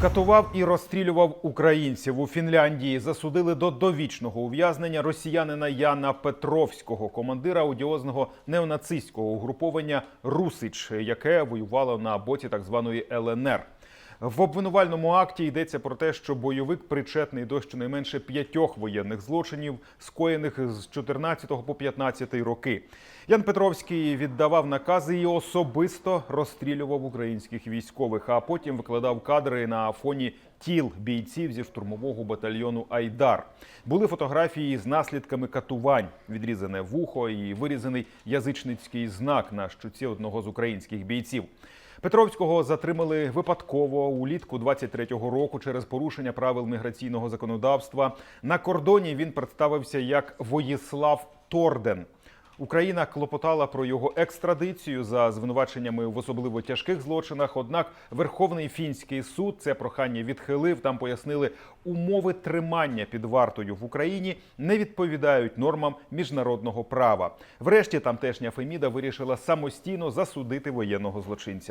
Катував і розстрілював українців у Фінляндії. Засудили до довічного ув'язнення росіянина Яна Петровського, командира одіозного неонацистського угруповання Русич, яке воювало на боці так званої ЛНР. В обвинувальному акті йдеться про те, що бойовик причетний до щонайменше п'ятьох воєнних злочинів, скоєних з 14 по 15 роки. Ян Петровський віддавав накази і особисто розстрілював українських військових, а потім викладав кадри на фоні тіл бійців зі штурмового батальйону Айдар. Були фотографії з наслідками катувань, відрізане вухо і вирізаний язичницький знак на щуці одного з українських бійців. Петровського затримали випадково улітку 23-го року через порушення правил міграційного законодавства. На кордоні він представився як Воїслав Торден. Україна клопотала про його екстрадицію за звинуваченнями в особливо тяжких злочинах. Однак Верховний фінський суд це прохання відхилив. Там пояснили, умови тримання під вартою в Україні не відповідають нормам міжнародного права. Врешті тамтешня Феміда вирішила самостійно засудити воєнного злочинця.